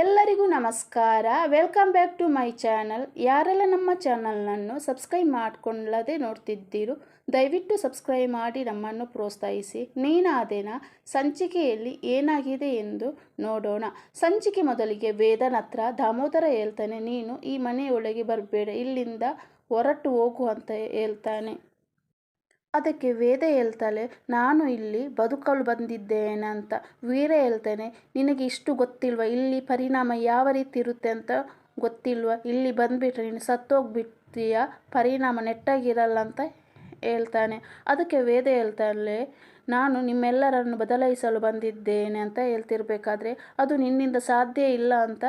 ಎಲ್ಲರಿಗೂ ನಮಸ್ಕಾರ. Welcome back to my channel ಯಾರೆಲ್ಲ ನಮ್ಮ ಚಾನಲ್ನನ್ನು ಸಬ್ಸ್ಕ್ರೈಬ್ ಮಾಡ್ಕೊಳ್ಳದೆ ನೋಡ್ತಿದ್ದೀರೋ, ದಯವಿಟ್ಟು ಸಬ್ಸ್ಕ್ರೈಬ್ ಮಾಡಿ ನಮ್ಮನ್ನು ಪ್ರೋತ್ಸಾಹಿಸಿ. ನೀನಾದೇನ, ಸಂಚಿಕೆಯಲ್ಲಿ ಏನಾಗಿದೆ ಎಂದು ನೋಡೋಣ. ಸಂಚಿಕೆ ಮೊದಲಿಗೆ ವೇದನ ಹತ್ರ, ದಾಮೋದರ ಹೇಳ್ತಾನೆ, ನೀನು ಈ ಮನೆಯೊಳಗೆ ಬರಬೇಡ, ಇಲ್ಲಿಂದ ಹೊರಟು ಹೋಗು ಅಂತ ಹೇಳ್ತಾನೆ. ಅದಕ್ಕೆ ವೇದ ಹೇಳ್ತಾಳೆ, ನಾನು ಇಲ್ಲಿ ಬದುಕಲು ಬಂದಿದ್ದೇನೆ ಅಂತ ವೀರ ಹೇಳ್ತೇನೆ, ನಿನಗೆ ಇಷ್ಟು ಗೊತ್ತಿಲ್ವ? ಇಲ್ಲಿ ಪರಿಣಾಮ ಯಾವ ರೀತಿ ಇರುತ್ತೆ ಅಂತ ಗೊತ್ತಿಲ್ವ? ಇಲ್ಲಿ ಬಂದುಬಿಟ್ರೆ ನೀನು ಸತ್ತೋಗ್ಬಿಡ್ತೀಯ ಪರಿಣಾಮ ನೆಟ್ಟಾಗಿರಲ್ಲ ಅಂತ ಹೇಳ್ತಾನೆ. ಅದಕ್ಕೆ ವೇದ ಹೇಳ್ತಾಳೆ, ನಾನು ನಿಮ್ಮೆಲ್ಲರನ್ನು ಬದಲಾಯಿಸಲು ಬಂದಿದ್ದೇನೆ ಅಂತ ಹೇಳ್ತಿರ್ಬೇಕಾದ್ರೆ ಅದು ನಿನ್ನಿಂದ ಸಾಧ್ಯ ಇಲ್ಲ ಅಂತ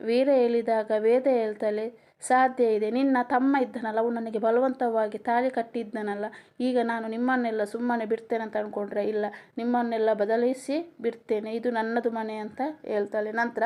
ವೀರ ಹೇಳಿದಾಗ ವೇದ ಹೇಳ್ತಾಳೆ ಸಾಧ್ಯ ಇದೆ. ನಿನ್ನ ತಮ್ಮ ಇದ್ದನಲ್ಲ, ಅವನು ನನಗೆ ಬಲವಂತವಾಗಿ ತಾಳಿ ಕಟ್ಟಿದ್ದನಲ್ಲ. ಈಗ ನಾನು ನಿಮ್ಮನ್ನೆಲ್ಲ ಸುಮ್ಮನೆ ಬಿಡ್ತೇನೆ ಅಂತ ಅಂದ್ಕೊಂಡ್ರೆ ಇಲ್ಲ, ನಿಮ್ಮನ್ನೆಲ್ಲ ಬದಲಿಸಿ ಬಿಡ್ತೇನೆ. ಇದು ನನ್ನದು ಮನೆ ಅಂತ ಹೇಳ್ತಾಳೆ. ನಂತರ,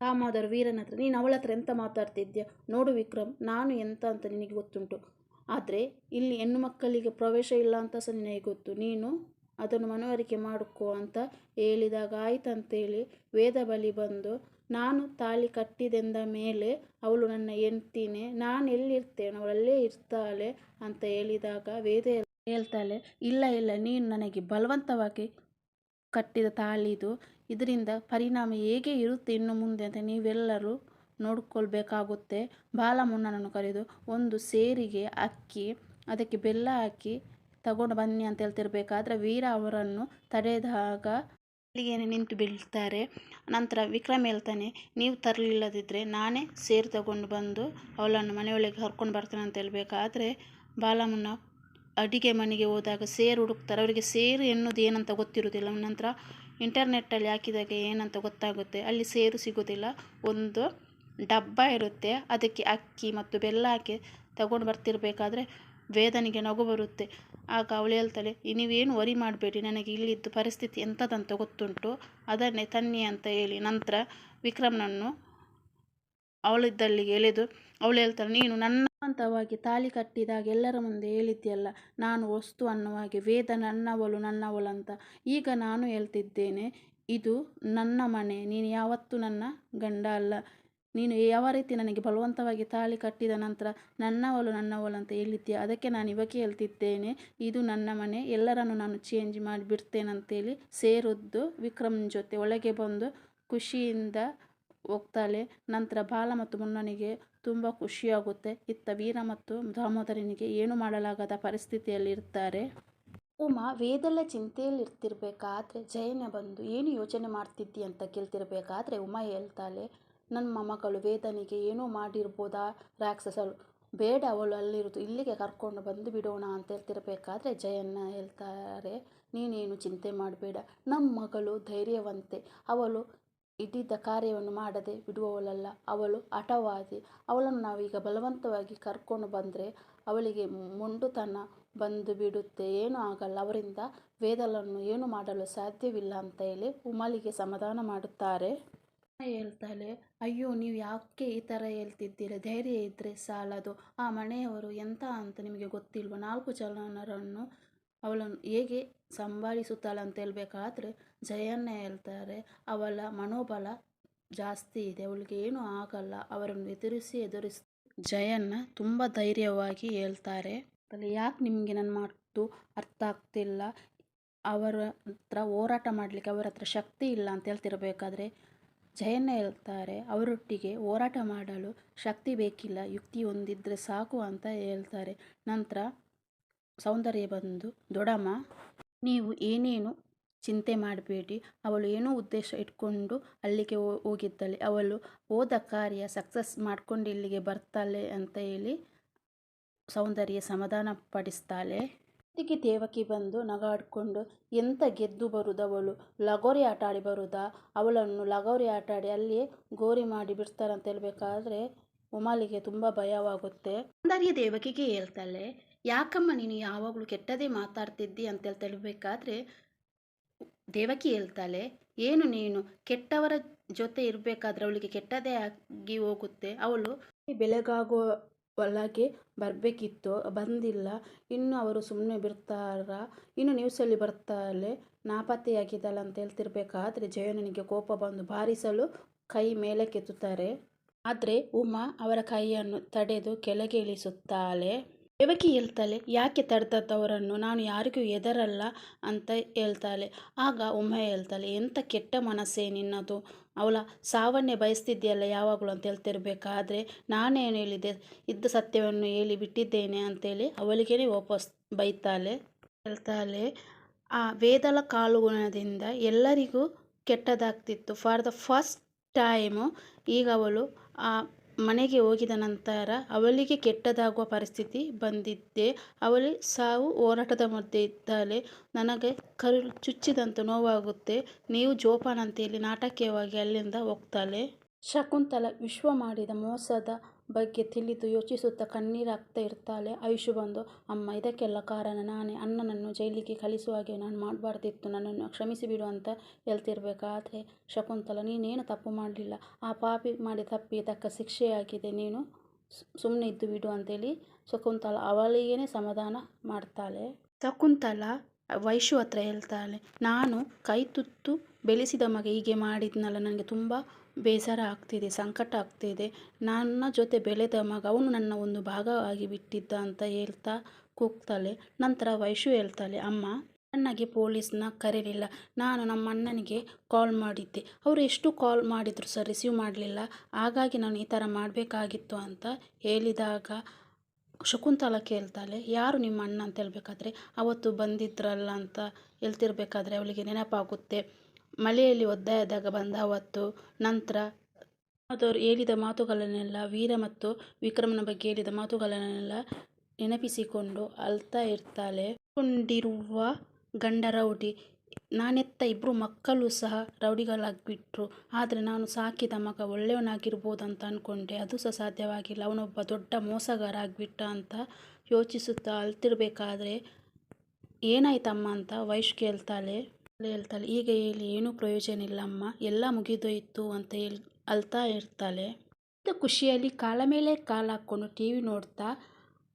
ರಾಮಾದರ ವೀರನ ಹತ್ರ, ನೀನು ಅವಳ ಹತ್ರ ಎಂತ ಮಾತಾಡ್ತಿದ್ಯಾ? ನೋಡು ವಿಕ್ರಮ್, ನಾನು ಎಂತ ಅಂತ ನಿನಗೆ ಗೊತ್ತುಂಟು. ಆದರೆ, ಇಲ್ಲಿ ಹೆಣ್ಣು ಮಕ್ಕಳಿಗೆ ಪ್ರವೇಶ ಇಲ್ಲ ಅಂತ ಸಹ ನಿನಗೆ ಗೊತ್ತು. ನೀನು ಅದನ್ನು ಮನವರಿಕೆ ಮಾಡಿಕೊ ಅಂತ ಹೇಳಿದಾಗ ಆಯ್ತಂತೇಳಿ ವೇದ ಬಳಿ ಬಂದು ನಾನು ತಾಳಿ ಕಟ್ಟಿದೆಂದ ಮೇಲೆ ಅವಳು ನನ್ನ ಹೆಂಡ್ತಿನೇ, ನಾನು ಎಲ್ಲಿರ್ತೇನೆ ಅವಳಲ್ಲೇ ಇರ್ತಾಳೆ ಅಂತ ಹೇಳಿದಾಗ ವೇದ ಹೇಳ್ತಾಳೆ, ಇಲ್ಲ ಇಲ್ಲ, ನೀನು ನನಗೆ ಬಲವಂತವಾಗಿ ಕಟ್ಟಿದ ತಾಳಿದು ಇದರಿಂದ ಪರಿಣಾಮ ಹೇಗೆ ಇರುತ್ತೆ ಇನ್ನು ಮುಂದೆ ಅಂತ ನೀವೆಲ್ಲರೂ ನೋಡ್ಕೊಳ್ಬೇಕಾಗುತ್ತೆ. ಬಾಲಮುನ್ನನನ್ನು ಕರೆದು ಒಂದು ಸೇರಿಗೆ ಅಕ್ಕಿ, ಅದಕ್ಕೆ ಬೆಲ್ಲ ಹಾಕಿ ತಗೊಂಡು ಬನ್ನಿ ಅಂತ ಹೇಳ್ತಿರ್ಬೇಕಾದ್ರೆ ವೀರ ಅವರನ್ನು ತಡೆದಾಗ ಅಲ್ಲಿಗೇನೆ ನಿಂತು ಬೀಳ್ತಾರೆ. ನಂತರ ವಿಕ್ರಮ್ ಹೇಳ್ತಾನೆ, ನೀವು ತರಲಿಲ್ಲದಿದ್ದರೆ ನಾನೇ ಸೇರು ತಗೊಂಡು ಬಂದು ಅವಳನ್ನು ಮನೆಯೊಳಗೆ ಹರ್ಕೊಂಡು ಬರ್ತೇನೆ ಅಂತ ಹೇಳಬೇಕಾದ್ರೆ ಬಾಲಮ್ಮನ ಅಡಿಗೆ ಮನೆಗೆ ಹೋದಾಗ ಸೇರು ಹುಡುಕ್ತಾರೆ. ಅವರಿಗೆ ಸೇರು ಎನ್ನುವುದು ಏನಂತ ಗೊತ್ತಿರೋದಿಲ್ಲ ನಂತರ ಇಂಟರ್ನೆಟ್ಟಲ್ಲಿ ಹಾಕಿದಾಗ ಏನಂತ ಗೊತ್ತಾಗುತ್ತೆ? ಅಲ್ಲಿ ಸೇರು ಸಿಗೋದಿಲ್ಲ ಒಂದು ಡಬ್ಬ ಇರುತ್ತೆ. ಅದಕ್ಕೆ ಅಕ್ಕಿ ಮತ್ತು ಬೆಲ್ಲ ಹಾಕಿ ತಗೊಂಡು ಬರ್ತಿರಬೇಕಾದ್ರೆ ವೇದನಿಗೆ ನಗು ಬರುತ್ತೆ. ಆಗ ಅವಳು ಹೇಳ್ತಾಳೆ ನೀವೇನು ವರಿ ಮಾಡಬೇಡಿ, ನನಗೆ ಇಲ್ಲಿದ್ದು ಪರಿಸ್ಥಿತಿ ಎಂಥದಂತ ಗೊತ್ತುಂಟು? ಅದನ್ನೇ ತನ್ನಿ ಅಂತ ಹೇಳಿ ನಂತರ ವಿಕ್ರಮ್ನನ್ನು ಅವಳಿದ್ದಲ್ಲಿಗೆ ಎಳೆದು, ಅವಳು ಹೇಳ್ತಾಳೆ, ನೀನು ನನ್ನ ಹಂತವಾಗಿ ತಾಳಿ ಕಟ್ಟಿದಾಗ ಎಲ್ಲರ ಮುಂದೆ ಹೇಳಿದ್ಯಲ್ಲ, ನಾನು ವಸ್ತು ಅನ್ನುವಾಗೆ ವೇದ ನನ್ನವಳು ಅಂತ. ಈಗ ನಾನು ಹೇಳ್ತಿದ್ದೇನೆ, ಇದು ನನ್ನ ಮನೆ, ನೀನು ಯಾವತ್ತೂ ನನ್ನ ಗಂಡ ಅಲ್ಲ. ನೀನು ಯಾವ ರೀತಿ ನನಗೆ ಬಲವಂತವಾಗಿ ತಾಳಿ ಕಟ್ಟಿದ ನಂತರ ನನ್ನವಳು ನನ್ನವಳು ಅಂತ ಹೇಳಿದ್ದೆ ಅದಕ್ಕೆ ನಾನು ಇವಕ್ಕೆ ಹೇಳ್ತಿದ್ದೇನೆ, ಇದು ನನ್ನ ಮನೆ, ಎಲ್ಲರನ್ನು ನಾನು ಚೇಂಜ್ ಮಾಡಿ ಬಿಡ್ತೇನಂತೇಳಿ ಸೇರಿದ್ದು ವಿಕ್ರಮ್ ಜೊತೆ ಒಳಗೆ ಬಂದು ಖುಷಿಯಿಂದ ಹೋಗ್ತಾಳೆ. ನಂತರ ಬಾಲ ಮತ್ತು ಮುನ್ನನಿಗೆ ತುಂಬ ಖುಷಿಯಾಗುತ್ತೆ. ಇತ್ತ ವೀರ ಮತ್ತು ದಾಮೋದರನಿಗೆ ಏನು ಮಾಡಲಾಗದ ಪರಿಸ್ಥಿತಿಯಲ್ಲಿ ಇರ್ತಾರೆ ಉಮಾ ವೇದೆಲ್ಲ ಚಿಂತೆಯಲ್ಲಿರ್ತಿರ್ಬೇಕಾದ್ರೆ ಜಯನ ಬಂದು ಏನು ಯೋಚನೆ ಮಾಡ್ತಿದ್ದಿ ಅಂತ ಕೇಳ್ತಿರ್ಬೇಕಾದ್ರೆ ಉಮಾ ಹೇಳ್ತಾಳೆ ನನ್ನ ಮೊಮ್ಮಗಳು ವೇದನಿಗೆ ಏನೂ ಮಾಡಿರ್ಬೋದಾ ರಾಕ್ಷಸರು? ಬೇಡ, ಅವಳು ಅಲ್ಲಿರೋದು ಇಲ್ಲಿಗೆ ಕರ್ಕೊಂಡು ಬಂದು ಬಿಡೋಣ ಅಂತ ಹೇಳ್ತಿರಬೇಕಾದ್ರೆ ಜಯಣ್ಣ ಹೇಳ್ತಾರೆ, ನೀನೇನು ಚಿಂತೆ ಮಾಡಬೇಡ. ನಮ್ಮ ಮಗಳು ಧೈರ್ಯವಂತೆ. ಅವಳು ಇದ್ದಿದ್ದ ಕಾರ್ಯವನ್ನು ಮಾಡದೆ ಬಿಡುವವಳಲ್ಲ. ಅವಳು ಹಠವಾದಿ ಅವಳನ್ನು ನಾವೀಗ ಬಲವಂತವಾಗಿ ಕರ್ಕೊಂಡು ಬಂದರೆ ಅವಳಿಗೆ ಮೊಂಡುತನ ಬಂದು ಬಿಡುತ್ತೆ. ಏನೂ ಆಗಲ್ಲ. ಅವರಿಂದ ವೇದಲನ್ನು ಏನು ಮಾಡಲು ಸಾಧ್ಯವಿಲ್ಲ ಅಂತ ಹೇಳಿ ಉಮಾಲಿಗೆ ಸಮಾಧಾನ ಮಾಡುತ್ತಾರೆ. ಹೇಳ್ತಾಳೆ, ಅಯ್ಯೋ, ನೀವು ಯಾಕೆ ಈ ಥರ ಹೇಳ್ತಿದ್ದೀರ? ಧೈರ್ಯ ಇದ್ದರೆ ಸಾಲದು. ಆ ಮನೆಯವರು ಎಂಥ ಅಂತ ನಿಮಗೆ ಗೊತ್ತಿಲ್ವ? ನಾಲ್ಕು ಜನರನ್ನು ಅವಳನ್ನು ಹೇಗೆ ಸಂಭಾಳಿಸುತ್ತಾಳೆ ಅಂತ ಹೇಳಬೇಕಾದ್ರೆ ಜಯನ್ನ ಹೇಳ್ತಾರೆ, ಅವಳ ಮನೋಬಲ ಜಾಸ್ತಿ ಇದೆ, ಅವಳಿಗೆ ಏನೂ ಆಗಲ್ಲ, ಅವರನ್ನು ಎದುರಿಸಿ ಎದುರಿಸಿ ಜಯನ್ನ ತುಂಬ ಧೈರ್ಯವಾಗಿ ಹೇಳ್ತಾರೆ. ಯಾಕೆ ನಿಮಗೆ ನನ್ನ ಮಾತು ಅರ್ಥ ಆಗ್ತಿಲ್ಲ? ಅವರ ಹತ್ರ ಹೋರಾಟ ಮಾಡಲಿಕ್ಕೆ ಅವರ ಹತ್ರ ಶಕ್ತಿ ಇಲ್ಲ ಅಂತ ಹೇಳ್ತಿರ್ಬೇಕಾದ್ರೆ ಜಯನ್ನ ಹೇಳ್ತಾರೆ, ಅವರೊಟ್ಟಿಗೆ ಹೋರಾಟ ಮಾಡಲು ಶಕ್ತಿ ಬೇಕಿಲ್ಲ, ಯುಕ್ತಿ ಹೊಂದಿದ್ರೆ ಸಾಕು ಅಂತ ಹೇಳ್ತಾರೆ. ನಂತರ ಸೌಂದರ್ಯ ಬಂದು, ದೊಡಮ್ಮ, ನೀವು ಏನೇನು ಚಿಂತೆ ಮಾಡಬೇಡಿ. ಅವಳು ಏನೋ ಉದ್ದೇಶ ಇಟ್ಕೊಂಡು ಅಲ್ಲಿಗೆ ಹೋಗಿದ್ದಾಳೆ. ಅವಳು ಹೋದ ಕಾರ್ಯ ಸಕ್ಸಸ್ ಮಾಡ್ಕೊಂಡು ಇಲ್ಲಿಗೆ ಬರ್ತಾಳೆ ಅಂತ ಹೇಳಿ ಸೌಂದರ್ಯ ಸಮಾಧಾನ ಪಡಿಸ್ತಾಳೆ ಅದಕ್ಕೆ ದೇವಕಿ ಬಂದು ನಗಾಡ್ಕೊಂಡು, ಎಂತ ಗೆದ್ದು ಬರುದವಳು? ಲಗೋರಿ ಆಟ ಆಡಿ ಬರುದಾ? ಅವಳನ್ನು ಲಗೋರಿ ಆಟ ಆಡಿ ಅಲ್ಲಿ ಗೋರಿ ಮಾಡಿ ಬಿಡ್ತಾರೆ ಅಂತ ಹೇಳ್ಬೇಕಾದ್ರೆ ಉಮಾಲಿಗೆ ತುಂಬ ಭಯವಾಗುತ್ತೆ. ಸೌಂದರ್ಯ ದೇವಕಿಗೆ ಹೇಳ್ತಾಳೆ, ಯಾಕಮ್ಮ ನೀನು ಯಾವಾಗಲೂ ಕೆಟ್ಟದೇ ಮಾತಾಡ್ತಿದ್ದಿ? ಅಂತ ಹೇಳ್ಬೇಕಾದ್ರೆ ದೇವಕಿ ಹೇಳ್ತಾಳೆ, ಏನು ನೀನು ಕೆಟ್ಟವರ ಜೊತೆ ಇರಬೇಕಾದ್ರೆ ಅವಳಿಗೆ ಕೆಟ್ಟದೇ ಆಗಿ ಹೋಗುತ್ತೆ. ಅವಳು ಬೆಳಗಾಗುವ ಒಳಗೆ ಬರಬೇಕಿತ್ತು, ಬಂದಿಲ್ಲ. ಇನ್ನು ಅವರು ಸುಮ್ಮನೆ ಬಿಡ್ತಾರಾ? ಇನ್ನು ನ್ಯೂಸಲ್ಲಿ ಬರ್ತಾಳೆ, ನಾಪತ್ತೆಯಾಗಿದ್ದಾಳೆ ಅಂತ ಹೇಳ್ತಿರ್ಬೇಕಾದ್ರೆ ಜಯಣ್ಣನಿಗೆ ಕೋಪ ಬಂದು ಬಾರಿಸಲು ಕೈ ಮೇಲಕ್ಕೆತ್ತುತ್ತಾರೆ ಆದರೆ ಉಮಾ ಅವರ ಕೈಯನ್ನು ತಡೆದು ಕೆಳಗೆ ಇಳಿಸುತ್ತಾಳೆ. ದೇವಕಿ ಹೇಳ್ತಾಳೆ, ಯಾಕೆ ತಡೆದದ್ದವರನ್ನು? ನಾನು ಯಾರಿಗೂ ಎದರಲ್ಲ ಅಂತ ಹೇಳ್ತಾಳೆ. ಆಗ ಉಮ್ಮೆ ಹೇಳ್ತಾಳೆ, ಎಂಥ ಕೆಟ್ಟ ಮನಸ್ಸೇ ನಿನ್ನದು. ಅವಳ ಸಾವನ್ನೇ ಬಯಸ್ತಿದ್ಯಲ್ಲ ಯಾವಾಗಲೂ ಅಂತ ಹೇಳ್ತಿರ್ಬೇಕಾದ್ರೆ ನಾನೇನು ಹೇಳಿದೆ? ಇದ್ದ ಸತ್ಯವನ್ನು ಹೇಳಿ ಬಿಟ್ಟಿದ್ದೇನೆ ಅಂತೇಳಿ ಅವಳಿಗೇನೆ ವಾಪಸ್ ಬೈತಾಳೆ. ಹೇಳ್ತಾಳೆ, ಆ ವೇದಲ ಕಾಲುಗುಣದಿಂದ ಎಲ್ಲರಿಗೂ ಕೆಟ್ಟದಾಗ್ತಿತ್ತು. ಫಾರ್ ದ ಫಸ್ಟ್ ಟೈಮು ಈಗ ಅವಳು ಆ ಮನೆಗೆ ಹೋಗಿದ ನಂತರ ಅವಳಿಗೆ ಕೆಟ್ಟದಾಗುವ ಪರಿಸ್ಥಿತಿ ಬಂದಿದ್ದೆ ಅವಳು ಸಾವು ಹೋರಾಟದ ಮಧ್ಯೆ ಇದ್ದಾಳೆ. ನನಗೆ ಕರುಳು ಚುಚ್ಚಿದಂತ ನೋವಾಗುತ್ತೆ. ನೀವು ಜೋಪಾನ ನಾಟಕೀಯವಾಗಿ ಅಲ್ಲಿಂದ ಹೋಗ್ತಾಳೆ. ಶಕುಂತಲ ವಿಶ್ವ ಮಾಡಿದ ಮೋಸದ ಬಗ್ಗೆ ತಿಳಿದು ಯೋಚಿಸುತ್ತಾ ಕಣ್ಣೀರಾಗ್ತಾ ಇರ್ತಾಳೆ. ಆಯುಷು ಬಂದು, ಅಮ್ಮ, ಇದಕ್ಕೆಲ್ಲ ಕಾರಣ ನಾನೇ. ಅಣ್ಣನನ್ನು ಜೈಲಿಗೆ ಕಳಿಸುವ ಹಾಗೆ ನಾನು ಮಾಡಬಾರ್ದಿತ್ತು. ನನ್ನನ್ನು ಕ್ಷಮಿಸಿಬಿಡು ಅಂತ ಹೇಳ್ತಿರ್ಬೇಕಾದ್ರೆ ಶಕುಂತಲ, ನೀನೇನು ತಪ್ಪು ಮಾಡಲಿಲ್ಲ. ಆ ಪಾಪಿ ಮಾಡಿ ತಪ್ಪಿಗೆ ತಕ್ಕ ಶಿಕ್ಷೆಯಾಗಿದೆ. ನೀನು ಸುಮ್ಮನೆ ಇದ್ದು ಬಿಡು ಅಂತೇಳಿ ಶಕುಂತಲ ಅವಳಿಗೇನೆ ಸಮಾಧಾನ ಮಾಡ್ತಾಳೆ. ಶಕುಂತಲ ವೈಶು ಹತ್ರ ಹೇಳ್ತಾಳೆ, ನಾನು ಕೈ ತುತ್ತು ಬೆಳೆಸಿದ ಮಗ ಹೀಗೆ ಮಾಡಿದ್ನಲ್ಲ ನನಗೆ ತುಂಬ ಬೇಸರ ಆಗ್ತಿದೆ, ಸಂಕಟ ಆಗ್ತಿದೆ. ನನ್ನ ಜೊತೆ ಬೆಳೆದ ಮಗ, ಅವನು ನನ್ನ ಒಂದು ಭಾಗವಾಗಿ ಬಿಟ್ಟಿದ್ದ ಅಂತ ಹೇಳ್ತಾ ಕೂಗ್ತಾಳೆ. ನಂತರ ವೈಶು ಹೇಳ್ತಾಳೆ, ಅಮ್ಮ ನನಗೆ ಪೊಲೀಸ್ನ ಕರೆಯಲಿಲ್ಲ ನಾನು ನಮ್ಮ ಅಣ್ಣನಿಗೆ ಕಾಲ್ ಮಾಡಿದ್ದೆ. ಅವರು ಎಷ್ಟು ಕಾಲ್ ಮಾಡಿದ್ರು ಸರ್ ರಿಸೀವ್ ಮಾಡಲಿಲ್ಲ. ಹಾಗಾಗಿ ನಾನು ಈ ಥರ ಮಾಡಬೇಕಾಗಿತ್ತು ಅಂತ ಹೇಳಿದಾಗ ಶಕುಂತಲ ಕೇಳ್ತಾಳೆ, ಯಾರು ನಿಮ್ಮ ಅಣ್ಣ ಅಂತ ಹೇಳ್ಬೇಕಾದ್ರೆ, ಅವತ್ತು ಬಂದಿದ್ರಲ್ಲ ಅಂತ ಹೇಳ್ತಿರ್ಬೇಕಾದ್ರೆ ಅವಳಿಗೆ ನೆನಪಾಗುತ್ತೆ. ಮಳೆಯಲ್ಲಿ ಒದ್ದೆಯಾದಾಗ ಬಂದ ಅವತ್ತು ನಂತರ ಅದವರು ಹೇಳಿದ ಮಾತುಗಳನ್ನೆಲ್ಲ ವೀರ ಮತ್ತು ವಿಕ್ರಮನ ಬಗ್ಗೆ ಹೇಳಿದ ಮಾತುಗಳನ್ನೆಲ್ಲ ನೆನಪಿಸಿಕೊಂಡು ಅಳ್ತಾ ಇರ್ತಾಳೆ. ಕೊಂಡಿರುವ ಗಂಡ ರೌಡಿ ನಾನೆತ್ತ ಇಬ್ಬರು ಮಕ್ಕಳು ಸಹ ರೌಡಿಗಳಾಗಿಬಿಟ್ರು. ಆದರೆ ನಾನು ಸಾಕಿದ ಮಗ ಒಳ್ಳೆಯವನಾಗಿರ್ಬೋದು ಅಂತ ಅಂದ್ಕೊಂಡೆ ಅದು ಸಹ ಸಾಧ್ಯವಾಗಿಲ್ಲ. ಅವನೊಬ್ಬ ದೊಡ್ಡ ಮೋಸಗಾರ ಆಗಿಬಿಟ್ಟ ಅಂತ ಯೋಚಿಸುತ್ತಾ ಅಳ್ತಿರ್ಬೇಕಾದ್ರೆ ಏನಾಯ್ತಮ್ಮ ಅಂತ ವೈಶ್ ಕೇಳ್ತಾಳೆ. ಹೇಳ್ತಾಳೆ, ಈಗ ಹೇಳಿ, ಏನೂ ಪ್ರಯೋಜನ ಇಲ್ಲ ಅಮ್ಮ ಎಲ್ಲ ಮುಗಿದೋಯ್ತು ಅಂತ ಹೇಳಿ ಅಳ್ತಾ ಇರ್ತಾಳೆ. ಖುಷಿಯಲ್ಲಿ ಕಾಲ ಮೇಲೆ ಕಾಲು ಹಾಕ್ಕೊಂಡು ಟಿ ವಿ ನೋಡ್ತಾ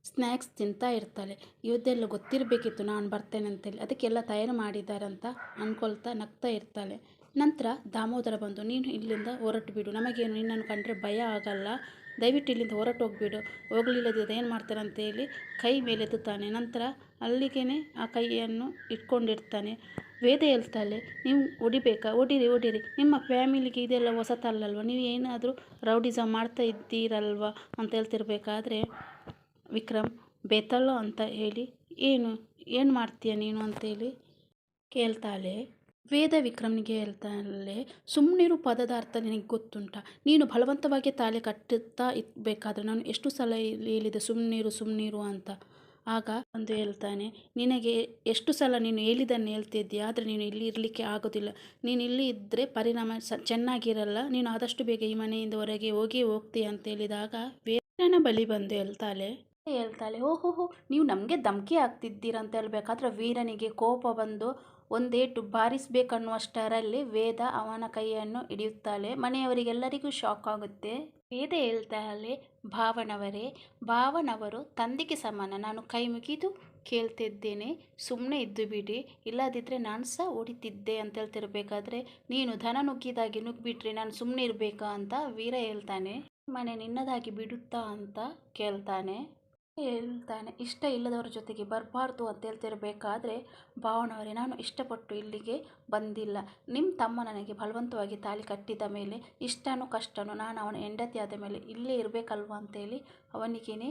ಸ್ನ್ಯಾಕ್ಸ್ ತಿಂತಾ ಇರ್ತಾಳೆ. ಇವತ್ತೆಲ್ಲ ಗೊತ್ತಿರಬೇಕಿತ್ತು, ನಾನು ಬರ್ತೇನೆ ಅಂತೇಳಿ ಅದಕ್ಕೆಲ್ಲ ತಯಾರು ಮಾಡಿದ್ದಾರೆ ಅಂತ ಅಂದ್ಕೊಳ್ತಾ ನಗ್ತಾ ಇರ್ತಾಳೆ. ನಂತರ ದಾಮೋದರ ಬಂದು, ನೀನು ಇಲ್ಲಿಂದ ಹೊರಟು ಬಿಡು, ನಮಗೇನು, ನಿನ್ನನ್ನು ಕಂಡ್ರೆ ಭಯ ಆಗಲ್ಲ. ದಯವಿಟ್ಟು ಇಲ್ಲಿಂದ ಹೊರಟು ಹೋಗ್ಬಿಡು. ಹೋಗಲಿಲ್ಲದಿದ್ದರೆ ಏನು ಮಾಡ್ತಾರೆ ಅಂತೇಳಿ ಕೈ ಮೇಲೆತ್ತುತ್ತಾನೆ. ನಂತರ ಅಲ್ಲಿಗೇ ಆ ಕೈಯನ್ನು ಇಟ್ಕೊಂಡಿರ್ತಾನೆ. ವೇದ ಹೇಳ್ತಾಳೆ, ನೀವು ಹೊಡಿಬೇಕಾ? ಹೊಡಿರಿ ಹೊಡಿರಿ. ನಿಮ್ಮ ಫ್ಯಾಮಿಲಿಗೆ ಇದೆಲ್ಲ ಹೊಸತಲ್ಲಲ್ವ ನೀವು ಏನಾದರೂ ರೌಡಿಸಮ್ ಮಾಡ್ತಾ ಇದ್ದೀರಲ್ವ? ಅಂತ ಹೇಳ್ತಿರ್ಬೇಕಾದ್ರೆ, ವಿಕ್ರಮ್, ಬೇತಲ್ಲೋ ಅಂತ ಹೇಳಿ, ಏನು ಏನು ಮಾಡ್ತೀಯ ನೀನು? ಅಂತೇಳಿ ಕೇಳ್ತಾಳೆ. ವೇದ ವಿಕ್ರಮ್ನಿಗೆ ಹೇಳ್ತಾಳೆ ಸುಮ್ಮನಿರು ಪದದ ಅರ್ಥ ನಿನಗೆ ಗೊತ್ತುಂಟ. ನೀನು ಬಲವಂತವಾಗಿ ತಾಳೆ ಕಟ್ಟುತ್ತಾ ಇರಬೇಕಾದ್ರೆ ನಾನು ಎಷ್ಟು ಸಲ ಹೇಳಿದೆ ಸುಮ್ಮನಿರು ಸುಮ್ಮನಿರು ಅಂತ. ಆಗ ಒಂದು ಹೇಳ್ತಾನೆ, ನಿನಗೆ ಎಷ್ಟು ಸಲ ನೀನು ಹೇಳಿದ್ದನ್ನು ಹೇಳ್ತಿದ್ದೀಯ ಆದರೆ ನೀನು ಇಲ್ಲಿ ಇರಲಿಕ್ಕೆ ಆಗೋದಿಲ್ಲ. ನೀನು ಇಲ್ಲಿ ಇದ್ದರೆ ಪರಿಣಾಮ ಸ ಚೆನ್ನಾಗಿರಲ್ಲ. ನೀನು ಆದಷ್ಟು ಬೇಗ ಈ ಮನೆಯಿಂದ ಹೊರಗೆ ಹೋಗಿ ಹೋಗ್ತೀಯ ಅಂತ ಹೇಳಿದಾಗ ವೇದನ ಬಳಿ ಬಂದು ಹೇಳ್ತಾಳೆ. ಹೇಳ್ತಾಳೆ, ಓಹೋ, ಹೋ, ನೀವು ನಮಗೆ ಧಮಕಿ ಆಗ್ತಿದ್ದೀರ ಅಂತ ಹೇಳ್ಬೇಕಾದ್ರೆ ವೀರನಿಗೆ ಕೋಪ ಬಂದು ಒಂದೇಟು ಬಾರಿಸಬೇಕನ್ನುವಷ್ಟರಲ್ಲಿ ವೇದ ಅವನ ಕೈಯನ್ನು ಹಿಡಿಯುತ್ತಾಳೆ. ಮನೆಯವರಿಗೆಲ್ಲರಿಗೂ ಶಾಕ್ ಆಗುತ್ತೆ. ವೇದ ಹೇಳ್ತಾಳೆ ಭಾವನವರೇ, ಭಾವನವರು ತಂದೆಗೆ ಸಮಾನ. ನಾನು ಕೈ ಮುಗಿದು ಕೇಳ್ತಿದ್ದೇನೆ ಸುಮ್ಮನೆ ಇದ್ದು ಬಿಡಿ. ಇಲ್ಲದಿದ್ದರೆ ನಾನು ಸಹ ಹೊಡಿತಿದ್ದೆ ಅಂತ ಹೇಳ್ತಿರ್ಬೇಕಾದ್ರೆ, ನೀನು ದನ ನುಗ್ಗಿದಾಗಿ ನುಗ್ಗಿಬಿಟ್ರೆ ನಾನು ಸುಮ್ಮನೆ ಇರಬೇಕಾ ಅಂತ ವೀರ ಹೇಳ್ತಾನೆ. ಮನೆ ನಿನ್ನದಾಗಿ ಬಿಡುತ್ತಾ ಅಂತ ಕೇಳ್ತಾನೆ. ಹೇಳ್ತಾನೆ, ಇಷ್ಟ ಇಲ್ಲದವರ ಜೊತೆಗೆ ಬರಬಾರ್ದು ಅಂತ ಹೇಳ್ತಿರಬೇಕಾದ್ರೆ ಭಾವನವರೇ, ನಾನು ಇಷ್ಟಪಟ್ಟು ಇಲ್ಲಿಗೆ ಬಂದಿಲ್ಲ. ನಿಮ್ಮ ತಮ್ಮ ನನಗೆ ಬಲವಂತವಾಗಿ ತಾಳಿ ಕಟ್ಟಿದ ಮೇಲೆ ಇಷ್ಟನೋ ಕಷ್ಟನೋ ನಾನು ಅವನ ಹೆಂಡತಿ ಆದ ಮೇಲೆ ಇಲ್ಲೇ ಇರಬೇಕಲ್ವ ಅಂತೇಳಿ ಅವನಿಗೇನೆ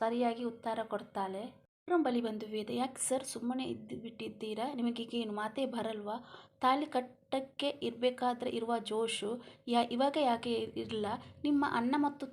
ಸರಿಯಾಗಿ ಉತ್ತರ ಕೊಡ್ತಾಳೆ. ವಿಕ್ರಮ್ ಬಳಿ ಬಂದು ವೇದ, ಯಾಕೆ ಸರ್ ಸುಮ್ಮನೆ ಇದ್ದು ಬಿಟ್ಟಿದ್ದೀರಾ? ನಿಮಗೀಗೇನು ಮಾತೇ ಬರಲ್ವಾ? ತಾಳಿ ಕಟ್ಟಕ್ಕೆ ಇರಬೇಕಾದ್ರೆ ಇರುವ ಜೋಶು, ಯಾ, ಇವಾಗ ಯಾಕೆ ಇರಲ್ಲ ನಿಮ್ಮ ಅಣ್ಣ ಮತ್ತು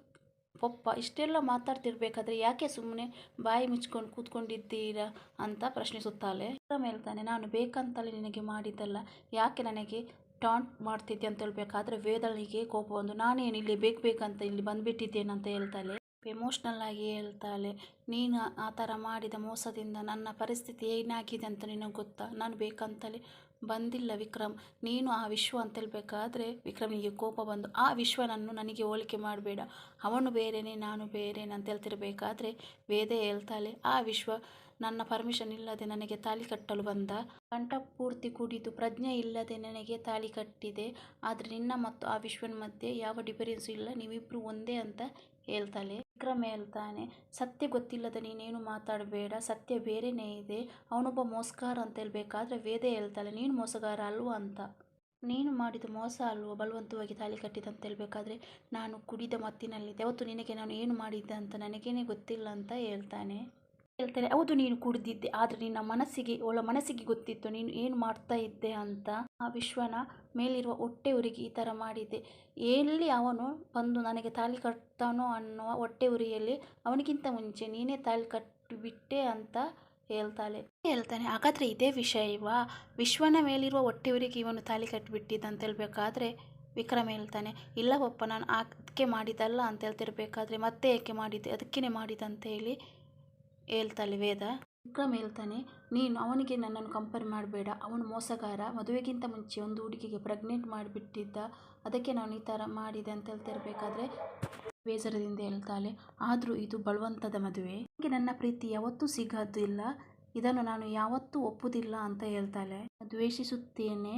ಪಪ್ಪ ಇಷ್ಟೆಲ್ಲ ಮಾತಾಡ್ತಿರ್ಬೇಕಾದ್ರೆ ಯಾಕೆ ಸುಮ್ಮನೆ ಬಾಯಿ ಮುಚ್ಕೊಂಡು ಕೂತ್ಕೊಂಡಿದ್ದೀರಾ ಅಂತ ಪ್ರಶ್ನಿಸುತ್ತಾಳೆ. ಹೇಳ್ತಾನೆ ನಾನು ಬೇಕಂತಲೇ ನಿನಗೆ ಮಾಡಿದ್ದಲ್ಲ, ಯಾಕೆ ನನಗೆ ಟಾಂಟ್ ಮಾಡ್ತಿದ್ದೆ ಅಂತ ಹೇಳ್ಬೇಕಾದ್ರೆ ವೇದಳಿಗೆ ಕೋಪ ಬಂದು, ನಾನೇನು ಇಲ್ಲಿ ಬೇಕು ಬೇಕಂತ ಇಲ್ಲಿ ಬಂದುಬಿಟ್ಟಿದ್ದೇನಂತ ಹೇಳ್ತಾಳೆ. ಎಮೋಷ್ನಲ್ ಆಗಿ ಹೇಳ್ತಾಳೆ, ನೀನು ಆ ಥರ ಮಾಡಿದ ಮೋಸದಿಂದ ನನ್ನ ಪರಿಸ್ಥಿತಿ ಏನಾಗಿದೆ ಅಂತ ನಿನಗೆ ಗೊತ್ತಾ? ನಾನು ಬೇಕಂತಲೇ ಬಂದಿಲ್ಲ ವಿಕ್ರಮ್. ನೀನು ಆ ವಿಶ್ವ ಅಂತ ಹೇಳ್ಬೇಕಾದ್ರೆ ವಿಕ್ರಮಿಗೆ ಕೋಪ ಬಂದು, ಆ ವಿಶ್ವನನ್ನು ನನಗೆ ಹೋಲಿಕೆ ಮಾಡಬೇಡ. ಅವನು ಬೇರೆಯೇ ನಾನು ಬೇರೆಯೇ ಅಂತ ಹೇಳ್ತಿರ್ಬೇಕಾದ್ರೆ ವೇದೆ ಹೇಳ್ತಾಳೆ, ಆ ವಿಶ್ವ ನನ್ನ ಪರ್ಮಿಷನ್ ಇಲ್ಲದೆ ನನಗೆ ತಾಳಿ ಕಟ್ಟಲು ಬಂದ. ಕಂಠಪೂರ್ತಿ ಕುಡಿದು ಪ್ರಜ್ಞೆ ಇಲ್ಲದೆ ನನಗೆ ತಾಳಿ ಕಟ್ಟಿದೆ. ಆದರೆ ನಿನ್ನ ಮತ್ತು ಆ ವಿಶ್ವನ ಮಧ್ಯೆ ಯಾವ ಡಿಫರೆನ್ಸ್ ಇಲ್ಲ, ನೀವಿಬ್ರು ಒಂದೇ ಅಂತ ಹೇಳ್ತಾಳೆ. ವಿಕ್ರಮ್ ಹೇಳ್ತಾನೆ, ಸತ್ಯ ಗೊತ್ತಿಲ್ಲದ ನೀನೇನು ಮಾತಾಡಬೇಡ, ಸತ್ಯ ಬೇರೆನೇ ಇದೆ. ಅವನೊಬ್ಬ ಮೋಸಗಾರ ಅಂತ ಹೇಳ್ಬೇಕಾದ್ರೆ ವೇದ ಹೇಳ್ತಾಳೆ, ನೀನು ಮೋಸಗಾರ ಅಲ್ವಾ ಅಂತ. ನೀನು ಮಾಡಿದ ಮೋಸ ಅಲ್ವಾ, ಬಲವಂತವಾಗಿ ತಾಳಿ ಕಟ್ಟಿದಂತ ಹೇಳಬೇಕಾದ್ರೆ ನಾನು ಕುಡಿದ ಮತ್ತಿನಲ್ಲಿದ್ದೆ ಅವತ್ತು ನಿನಗೆ ನಾನು ಏನು ಮಾಡಿದ್ದೆ ಅಂತ ನನಗೇನೆ ಗೊತ್ತಿಲ್ಲ ಅಂತ ಹೇಳ್ತಾನೆ. ಹೇಳ್ತಾರೆ ಹೌದು ನೀನು ಕುಡಿದಿದ್ದೆ, ಆದರೆ ನಿನ್ನ ಮನಸ್ಸಿಗೆ ಅವಳ ಮನಸ್ಸಿಗೆ ಗೊತ್ತಿತ್ತು, ನೀನು ಏನು ಮಾಡ್ತಾ ಇದ್ದೆ ಅಂತ ಆ ವಿಶ್ವನ ಮೇಲಿರುವ ಹೊಟ್ಟೆ ಉರಿಗೆ ಈ ಥರ ಮಾಡಿದ್ದೆ ಎಲ್ಲಿ ಅವನು ಬಂದು ನನಗೆ ತಾಳಿ ಕಟ್ತಾನೋ ಅನ್ನುವ ಹೊಟ್ಟೆ ಉರಿಯಲ್ಲಿ ಅವನಿಗಿಂತ ಮುಂಚೆ ನೀನೇ ತಾಳಿ ಕಟ್ಟಿಬಿಟ್ಟೆ ಅಂತ ಹೇಳ್ತಾಳೆ. ಹೇಳ್ತಾನೆ, ಹಾಗಾದರೆ ಇದೇ ವಿಷಯವಾ? ವಿಶ್ವನ ಮೇಲಿರುವ ಹೊಟ್ಟೆ ಉರಿಗೆ ಇವನು ತಾಳಿ ಕಟ್ಟಿಬಿಟ್ಟಿದ್ದ ಅಂತ ಹೇಳ್ಬೇಕಾದ್ರೆ ವಿಕ್ರಮ್ ಹೇಳ್ತಾನೆ, ಇಲ್ಲ ಪಪ್ಪ, ನಾನು ಅದಕ್ಕೆ ಮಾಡಿದ್ದಲ್ಲ ಅಂತ ಹೇಳ್ತಿರ್ಬೇಕಾದ್ರೆ ಮತ್ತೆ ಏಕೆ ಮಾಡಿದ್ದೆ? ಅದಕ್ಕೇ ಮಾಡಿದಂತ ಹೇಳಿ ಹೇಳ್ತಾಳೆ, ವೇದ, ವಿಕ್ರಮ್ ಹೇಳ್ತಾನೆ, ನೀನು ಅವನಿಗೆ ನನ್ನನ್ನು ಕಂಪೇರ್ ಮಾಡಬೇಡ. ಅವನು ಮೋಸಗಾರ. ಮದುವೆಗಿಂತ ಮುಂಚೆ ಒಂದು ಹುಡುಗಿಗೆ ಪ್ರೆಗ್ನೆಂಟ್ ಮಾಡಿಬಿಟ್ಟಿದ್ದ. ಅದಕ್ಕೆ ನಾನು ಈ ಥರ ಮಾಡಿದೆ ಅಂತ ಹೇಳ್ತಿರ್ಬೇಕಾದ್ರೆ ಬೇಸರದಿಂದ ಹೇಳ್ತಾಳೆ, ಆದರೂ ಇದು ಬಲವಂತದ ಮದುವೆ. ನನಗೆ ನನ್ನ ಪ್ರೀತಿ ಯಾವತ್ತೂ ಸಿಗೋದಿಲ್ಲ. ಇದನ್ನು ನಾನು ಯಾವತ್ತೂ ಒಪ್ಪುವುದಿಲ್ಲ ಅಂತ ಹೇಳ್ತಾಳೆ. ದ್ವೇಷಿಸುತ್ತೇನೆ.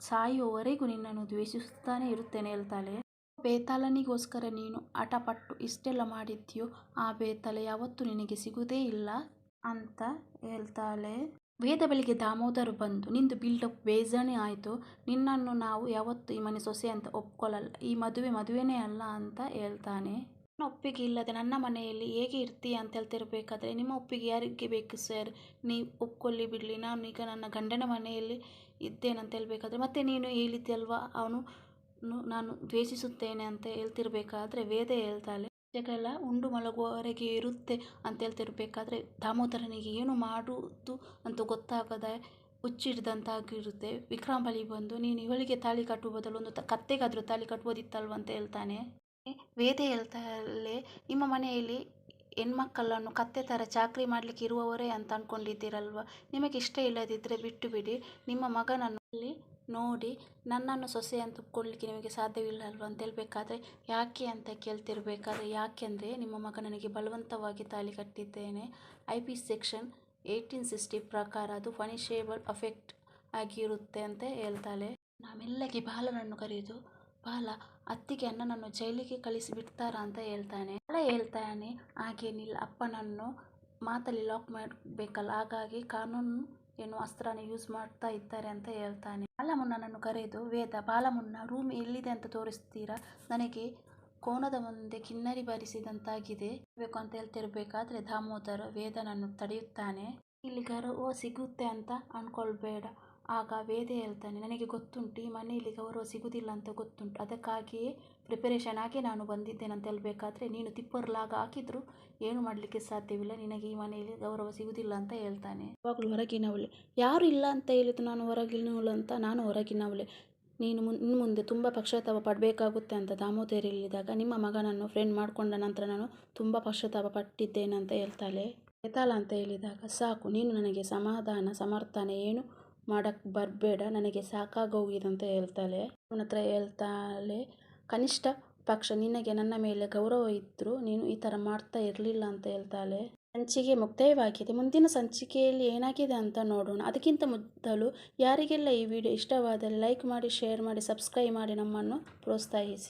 ಸಾಯುವವರೆಗೂ ನಿನ್ನನ್ನು ದ್ವೇಷಿಸುತ್ತಾನೆ, ಇರುತ್ತೇನೆ ಹೇಳ್ತಾಳೆ. ಬೇತಾಳನಿಗೋಸ್ಕರ ನೀನು ಹಟಪಟ್ಟು ಇಷ್ಟೆಲ್ಲ ಮಾಡಿದ್ಯೋ ಆ ಬೇತಾಳ ಯಾವತ್ತು ನಿನಗೆ ಸಿಗುವುದೇ ಇಲ್ಲ ಅಂತ ಹೇಳ್ತಾಳೆ. ವೇದ ಬಳಿಗೆ ದಾಮೋದರು ಬಂದು, ನಿಂದು ಬಿಲ್ಡಪ್ ಬೇಜಾನೆ ಆಯಿತು, ನಿನ್ನನ್ನು ನಾವು ಯಾವತ್ತು ಈ ಮನೆ ಸೊಸೆ ಅಂತ ಒಪ್ಕೊಳ್ಳಲ್ಲ, ಈ ಮದುವೆ ಮದುವೆನೇ ಅಲ್ಲ ಅಂತ ಹೇಳ್ತಾನೆ. ನನ್ನ ಒಪ್ಪಿಗೆ ಇಲ್ಲದೆ ನನ್ನ ಮನೆಯಲ್ಲಿ ಹೇಗೆ ಇರ್ತೀಯ ಅಂತ ಹೇಳ್ತಿರ್ಬೇಕಾದ್ರೆ, ನಿಮ್ಮ ಒಪ್ಪಿಗೆ ಯಾರಿಗೆ ಬೇಕು ಸರ್? ನೀವು ಒಪ್ಕೊಳ್ಳಿ ಬಿಡಲಿ ನಾನು ಈಗ ನನ್ನ ಗಂಡನ ಮನೆಯಲ್ಲಿ ಇದ್ದೇನಂತ ಹೇಳ್ಬೇಕಾದ್ರೆ, ಮತ್ತೆ ನೀನು ಹೇಳಿದ್ಯಲ್ವಾ, ಅವನು ನಾನು ದ್ವೇಷಿಸುತ್ತೇನೆ ಅಂತ ಹೇಳ್ತಿರ್ಬೇಕಾದ್ರೆ ವೇದ ಹೇಳ್ತಾಳೆ. ಜಗಳ ಉಂಡು ಮಲಗುವವರೆಗೆ ಇರುತ್ತೆ ಅಂತ ಹೇಳ್ತಿರ್ಬೇಕಾದ್ರೆ ದಾಮೋದರನಿಗೆ ಏನು ಮಾಡುವುದು ಅಂತ ಗೊತ್ತಾಗದೆ ಹುಚ್ಚಿಡ್ದಂತಾಗಿರುತ್ತೆ. ವಿಕ್ರಮ್ ಬಳಿ ಬಂದು, ನೀನು ಇವಳಿಗೆ ತಾಳಿ ಕಟ್ಟುವ ಬದಲು ಒಂದು ತ, ಕತ್ತೆಗಾದರೂ ತಾಳಿ ಕಟ್ಬೋದಿತ್ತಲ್ವ ಅಂತ ಹೇಳ್ತಾನೆ. ವೇದ ಹೇಳ್ತಾಳೆ, ನಿಮ್ಮ ಮನೆಯಲ್ಲಿ ಹೆಣ್ಮಕ್ಕಳನ್ನು ಕತ್ತೆ ಥರ ಚಾಕ್ರಿ ಮಾಡಲಿಕ್ಕೆ ಇರುವವರೇ ಅಂತ ಅಂದ್ಕೊಂಡಿದ್ದೀರಲ್ವ ನಿಮಗೆ ಇಷ್ಟ ಇಲ್ಲದಿದ್ದರೆ ಬಿಟ್ಟು ಬಿಡಿ. ನಿಮ್ಮ ಮಗನನ್ನು ನೋಡಿ ನನ್ನನ್ನು ಸೊಸೆ ಅಂತ ಕೊಡಲಿಕ್ಕೆ ನಿಮಗೆ ಸಾಧ್ಯವಿಲ್ಲ ಅಂತ ಹೇಳಬೇಕಾದ್ರೆ ಯಾಕೆ ಅಂತ ಕೇಳ್ತಿರ್ಬೇಕಾದ್ರೆ ಯಾಕೆಂದರೆ ನಿಮ್ಮ ಮಗ ನನಗೆ ಬಲವಂತವಾಗಿ ತಾಳಿ ಕಟ್ಟಿದ್ದೇನೆ. I P section eighteen sixty ಪ್ರಕಾರ ಅದು ಫನಿಷೇಬಲ್ ಅಫೆಕ್ಟ್ ಆಗಿರುತ್ತೆ ಅಂತ ಹೇಳ್ತಾಳೆ. ನಾಮೆಲ್ಲಗೆ ಬಾಲನನ್ನು ಕರೆಯೋದು ಬಾಲ, ಅತ್ತಿಗೆ ಅಣ್ಣನನ್ನು ಜೈಲಿಗೆ ಕಳಿಸಿಬಿಡ್ತಾರಾ ಅಂತ ಹೇಳ್ತಾನೆ. ಬಾಲ ಹೇಳ್ತಾನೆ, ಹಾಗೇನಿಲ್ಲ, ಅಪ್ಪನನ್ನು ಮಾತಲ್ಲಿ ಲಾಕ್ ಮಾಡಬೇಕಲ್ಲ, ಹಾಗಾಗಿ ಕಾನೂನು ಏನು ಅಸ್ತ್ರನ ಯೂಸ್ ಮಾಡ್ತಾ ಇದ್ದಾರೆ ಅಂತ ಹೇಳ್ತಾನೆ. ಬಾಲಮುನ್ನನನ್ನು ಕರೆದು, ವೇದ, ಬಾಲಮುನ್ನ, ರೂಮ್ ಎಲ್ಲಿದೆ ಅಂತ ತೋರಿಸ್ತೀರಾ? ನನಗೆ ಕೋಣದ ಮುಂದೆ ಕಿನ್ನರಿ ಬಾರಿಸಿದಂತಾಗಿದೆ. ಬೇಕು ಅಂತ ಹೇಳ್ತಿರ್ಬೇಕಾದ್ರೆ ದಾಮೋದರ ವೇದನನ್ನು ತಡೆಯುತ್ತಾನೆ. ಇಲ್ಲಿ ಗರ್ವ ಸಿಗುತ್ತೆ ಅಂತ ಅನ್ಕೊಳ್ಬೇಡ. ಆಗ ವೇದ ಹೇಳ್ತಾನೆ, ನನಗೆ ಗೊತ್ತುಂಟು, ಈ ಮನೆಯಲ್ಲಿ ಗೌರವ ಸಿಗುವುದಿಲ್ಲ ಅಂತ ಗೊತ್ತುಂಟು. ಅದಕ್ಕಾಗಿಯೇ ಪ್ರಿಪರೇಷನ್ ಆಗಿ ನಾನು ಬಂದಿದ್ದೇನೆ ಅಂತ ಹೇಳಬೇಕಾದ್ರೆ, ನೀನು ತಿಪ್ಪರ್ಲಾಗ ಹಾಕಿದ್ರು ಏನು ಮಾಡಲಿಕ್ಕೆ ಸಾಧ್ಯವಿಲ್ಲ, ನಿನಗೆ ಈ ಮನೆಯಲ್ಲಿ ಗೌರವ ಸಿಗುವುದಿಲ್ಲ ಅಂತ ಹೇಳ್ತಾನೆ. ಯಾವಾಗಲೂ ಹೊರಗಿನವಳೆ. ಯಾರು ಇಲ್ಲ ಅಂತ ಹೇಳಿದ್ದು ನಾನು ಹೊರಗಿನವಳು ಅಂತ, ನಾನು ಹೊರಗಿನವಳೆ. ನೀನು ಮುನ್ ಮುಂದೆ ತುಂಬ ಪಶ್ಚಾತ್ತಾಪ ಪಡಬೇಕಾಗುತ್ತೆ ಅಂತ ದಾಮೋದರ ಹೇಳಿದಾಗ, ನಿಮ್ಮ ಮಗನನ್ನು ಫ್ರೆಂಡ್ ಮಾಡಿಕೊಂಡ ನಂತರ ನಾನು ತುಂಬ ಪಶ್ಚಾತ್ತಾಪ ಪಟ್ಟಿದ್ದೇನೆ ಅಂತ ಹೇಳ್ತಾಳೆ. ಎತಾಲ ಅಂತ ಹೇಳಿದಾಗ, ಸಾಕು, ನೀನು ನನಗೆ ಸಮಾಧಾನ, ಸಮರ್ಥನೆ ಏನು ಮಾಡೋಕ್ಕೆ ಬರಬೇಡ, ನನಗೆ ಸಾಕಾಗೋಗಿದೆ ಅಂತ ಹೇಳ್ತಾಳೆ. ಅವನ ಹತ್ರ ಹೇಳ್ತಾಳೆ, ಕನಿಷ್ಠ ಪಕ್ಷ, ನಿನಗೆ ನನ್ನ ಮೇಲೆ ಗೌರವ ಇದ್ರು ನೀನು ಈ ಥರ ಮಾಡ್ತಾ ಇರಲಿಲ್ಲ ಅಂತ ಹೇಳ್ತಾಳೆ. ಸಂಚಿಕೆ ಮುಕ್ತಾಯವಾಗಿದೆ. ಮುಂದಿನ ಸಂಚಿಕೆಯಲ್ಲಿ ಏನಾಗಿದೆ ಅಂತ ನೋಡೋಣ. ಅದಕ್ಕಿಂತ ಮೊದಲು ಯಾರಿಗೆಲ್ಲ ಈ ವಿಡಿಯೋ ಇಷ್ಟವಾದರೆ ಲೈಕ್ ಮಾಡಿ, ಶೇರ್ ಮಾಡಿ, ಸಬ್ಸ್ಕ್ರೈಬ್ ಮಾಡಿ ನಮ್ಮನ್ನು ಪ್ರೋತ್ಸಾಹಿಸಿ.